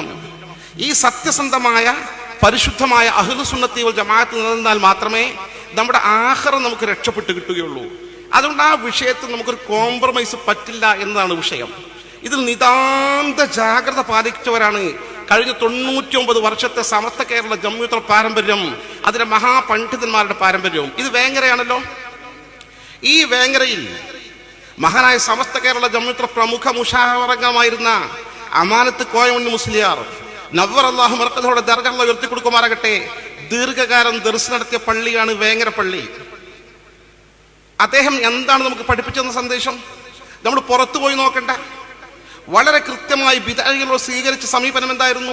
നിൽക്കണം ഈ സത്യസന്ധമായ പരിശുദ്ധമായ അഹ്ലുസുന്നത്തി വൽ ജമാഅത്ത് നിലനിന്നാൽ മാത്രമേ നമ്മുടെ ആഹാരം നമുക്ക് രക്ഷപ്പെട്ട് കിട്ടുകയുള്ളൂ. അതുകൊണ്ട് ആ വിഷയത്തിൽ നമുക്കൊരു കോംപ്രമൈസ് പറ്റില്ല എന്നതാണ് വിഷയം. ഇതിൽ നിതാന്ത ജാഗ്രത പാലിച്ചവരാണ് കഴിഞ്ഞ തൊണ്ണൂറ്റി ഒമ്പത് വർഷത്തെ സമസ്ത കേരള ജമ്മുത്ത പാരമ്പര്യം അതിലെ മഹാപണ്ഡിതന്മാരുടെ പാരമ്പര്യവും. ഇത് വേങ്ങരയാണല്ലോ? ഈ വേങ്ങരയിൽ മഹാനായ സമസ്ത കേരള ജമ്മുത്ര പ്രമുഖ മുഷാവറംഗമായിരുന്ന അമാനത്ത് കോയമണ്ണി മുസ്ലിയാർ. നവർ അള്ളാഹു മർക്കതോടെ ദർഗങ്ങൾ ഉയർത്തി കൊടുക്കുമാറാകട്ടെ. ദീർഘകാലം ദർശനം നടത്തിയ പള്ളിയാണ് വേങ്ങര പള്ളി. അദ്ദേഹം എന്താണ് നമുക്ക് പഠിപ്പിച്ചെന്ന സന്ദേശം? നമ്മൾ പുറത്തു പോയി നോക്കണ്ട. വളരെ കൃത്യമായി വിധാനികളോട് സ്വീകരിച്ച സമീപനം എന്തായിരുന്നു?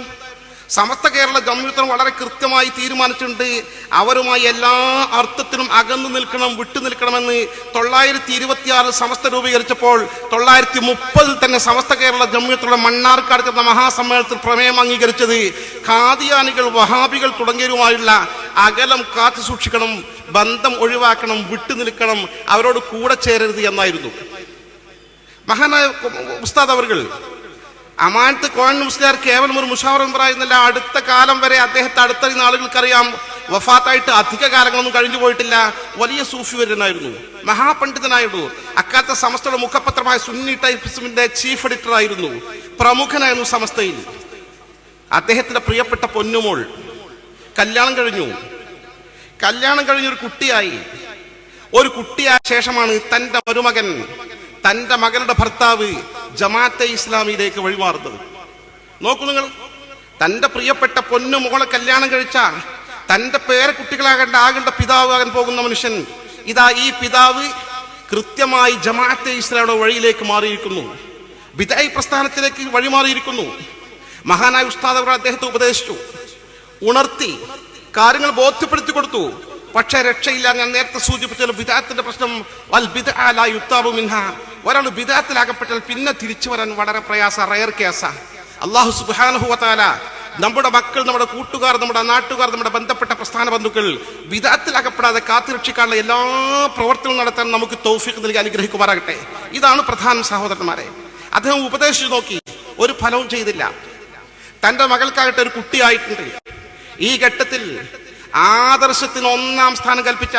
സമസ്ത കേരള ജമ്മിത്തം വളരെ കൃത്യമായി തീരുമാനിച്ചിട്ടുണ്ട്. അവരുമായി എല്ലാ അർത്ഥത്തിലും അകന്നു നിൽക്കണം വിട്ടു നിൽക്കണമെന്ന് തൊള്ളായിരത്തി ഇരുപത്തിയാറിൽ സമസ്ത രൂപീകരിച്ചപ്പോൾ തൊള്ളായിരത്തി മുപ്പതിൽ തന്നെ സമസ്ത കേരള ജമ്മിയത്തുള്ള മണ്ണാർക്കാട് ചേർന്ന മഹാസമ്മേളനത്തിൽ പ്രമേയം അംഗീകരിച്ചത് ഖാദിയാനികൾ വഹാബികൾ തുടങ്ങിയവരുമായുള്ള അകലം കാത്തു സൂക്ഷിക്കണം ബന്ധം ഒഴിവാക്കണം വിട്ടു നിൽക്കണം അവരോട് കൂടെ ചേരരുത് എന്നായിരുന്നു. മഹാനായ ഉസ്താദ് അവർകൾ അമാനത്ത് കോൺ മുസ്ലിയാർ കേവലം ഒരു മുഷാവർ പറയുന്നില്ല. അടുത്ത കാലം വരെ അദ്ദേഹത്തെ അടുത്ത ആളുകൾക്കറിയാം. വഫാത്തായിട്ട് അധിക കാലങ്ങളൊന്നും കഴിഞ്ഞു പോയിട്ടില്ല. വലിയ സൂഫി വര്യനായിരുന്നു മഹാപണ്ഡിതനായിരുന്നു. അക്കാലത്തെ സമസ്തയുടെ മുഖപത്രമായ സുന്നി ടൈപ്സിന്റെ ചീഫ് എഡിറ്റർ ആയിരുന്നു. പ്രമുഖനായിരുന്നു സമസ്തയിൽ. അദ്ദേഹത്തിന്റെ പ്രിയപ്പെട്ട പൊന്നുമോൾ. കല്യാണം കഴിഞ്ഞു. കല്യാണം കഴിഞ്ഞൊരു കുട്ടിയായി. ഒരു കുട്ടിയായ ശേഷമാണ് തന്റെ മരുമകൻ തന്റെ മകളുടെ ഭർത്താവ് ജമാഅത്തെ ഇസ്ലാമിയിലേക്ക് വഴിമാറുന്നത്. നോക്കൂ നിങ്ങൾ തന്റെ പ്രിയപ്പെട്ട പൊന്നു മോളെ കല്യാണം കഴിച്ച തന്റെ പേരക്കുട്ടികളാകേണ്ട ആകേണ്ട പിതാവാകാൻ പോകുന്ന മനുഷ്യൻ ഇതാ ഈ പിതാവ് കൃത്യമായി ജമാഅത്തെ ഇസ്ലാമിയുടെ വഴിയിലേക്ക് മാറിയിരിക്കുന്നു. വിദായി പ്രസ്ഥാനത്തിലേക്ക് വഴിമാറിയിരിക്കുന്നു. മഹാനായ ഉസ്താദ് അവർ അദ്ദേഹത്തെ ഉപദേശിച്ചു. ഉണർത്തി കാര്യങ്ങൾ ബോധ്യപ്പെടുത്തി കൊടുത്തു. പക്ഷേ രക്ഷയില്ല ഞാൻ നേരത്തെ സൂചിപ്പിച്ച വിദാത്തിന്റെ പ്രശ്നം വൽ യുത്താബു മിൻഹ. ഒരാൾ വിദാത്തിലാകപ്പെട്ടാൽ പിന്നെ തിരിച്ചു വരാൻ വളരെ പ്രയാസ റയർ കേസാ അള്ളാഹു സുബ്ഹാനഹു വതആല നമ്മുടെ മക്കൾ നമ്മുടെ കൂട്ടുകാർ നമ്മുടെ നാട്ടുകാർ നമ്മുടെ ബന്ധപ്പെട്ട പ്രസ്ഥാന ബന്ധുക്കൾ വിദാത്തിലാകപ്പെടാതെ കാത്തുരക്ഷിക്കാനുള്ള എല്ലാ പ്രവർത്തനവും നടത്താൻ നമുക്ക് തൗഫീഖ് നൽകി അനുഗ്രഹിക്കുമാറാകട്ടെ. ഇതാണ് പ്രധാന സഹോദരന്മാരെ. അദ്ദേഹം ഉപദേശിച്ചു നോക്കി ഒരു ഫലവും ചെയ്തില്ല. തന്റെ മകൾക്കാകട്ടെ ഒരു കുട്ടിയായിട്ടുണ്ട് ഈ ഘട്ടത്തിൽ ആദർശത്തിന് ഒന്നാം സ്ഥാനം കൽപ്പിച്ച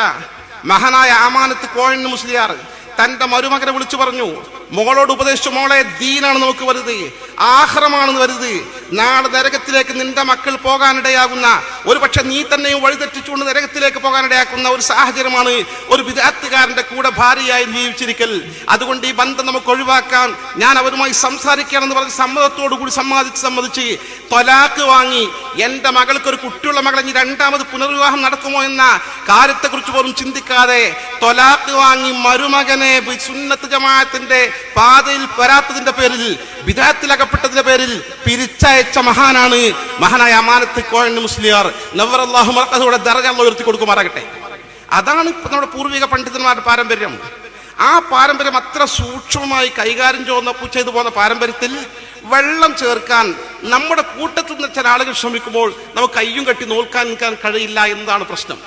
മഹാനായ അമാനത്ത് കോഴൻ മുസ്ലിയാർ തന്റെ മരുമകനെ വിളിച്ചു പറഞ്ഞു മോളോട് ഉപദേശിച്ചു മോളെ ദീനാണ് നമുക്ക് വരുത് ആഹ്റമാണെന്ന് വരുത് നാളെ നരകത്തിലേക്ക് നിന്റെ മക്കൾ പോകാനിടയാകുന്ന ഒരു പക്ഷെ നീ തന്നെയും വഴിതെറ്റിച്ചുകൊണ്ട് നരകത്തിലേക്ക് പോകാനിടയാക്കുന്ന ഒരു സാഹചര്യമാണ് ഒരു വിദാർത്ഥികാരന്റെ കൂടെ ഭാര്യയായി ജീവിച്ചിരിക്കൽ. അതുകൊണ്ട് ഈ ബന്ധം നമുക്ക് ഒഴിവാക്കാൻ ഞാൻ അവരുമായി സംസാരിക്കുകയാണെന്ന് പറഞ്ഞ് സമ്മതത്തോടു കൂടി സമ്മതിച്ച് സമ്മതിച്ച് തൊലാക്ക് വാങ്ങി എന്റെ മകൾക്ക് ഒരു കുട്ടിയുള്ള മകളെ ഇനി രണ്ടാമത് പുനർവിവാഹം നടക്കുമോ എന്ന കാര്യത്തെക്കുറിച്ച് പോലും ചിന്തിക്കാതെ തൊലാക്ക് വാങ്ങി മരുമകനെ സുന്നത്ത് ജമാഅത്തിന്റെ പാതയിൽ വരാത്തതിന്റെ പേരിൽ വിദേഹത്തിലകപ്പെട്ടതിന്റെ പേരിൽ പിരിച്ചയച്ച മഹാനാണ് മഹാനായ അമാനത്ത് കോഴൻ മുസ്ലിയാർ. നവർ അള്ളാഹു മറക്കതോടെ അള്ള അള്ളാഹ് ഉയർത്തി കൊടുക്കുമാറാകട്ടെ. അതാണ് ഇപ്പൊ നമ്മുടെ പൂർവിക പണ്ഡിതന്മാരുടെ പാരമ്പര്യം. ആ പാരമ്പര്യം അത്ര സൂക്ഷ്മമായി കൈകാര്യം ചെയ്യുന്ന ചെയ്തു പോകുന്ന പാരമ്പര്യത്തിൽ വെള്ളം ചേർക്കാൻ നമ്മുടെ കൂട്ടത്തിൽ നിന്ന് ചില ആളുകൾ ശ്രമിക്കുമ്പോൾ നമുക്ക് കയ്യും കെട്ടി നിൽക്കാൻ കഴിയില്ല എന്നതാണ് പ്രശ്നം.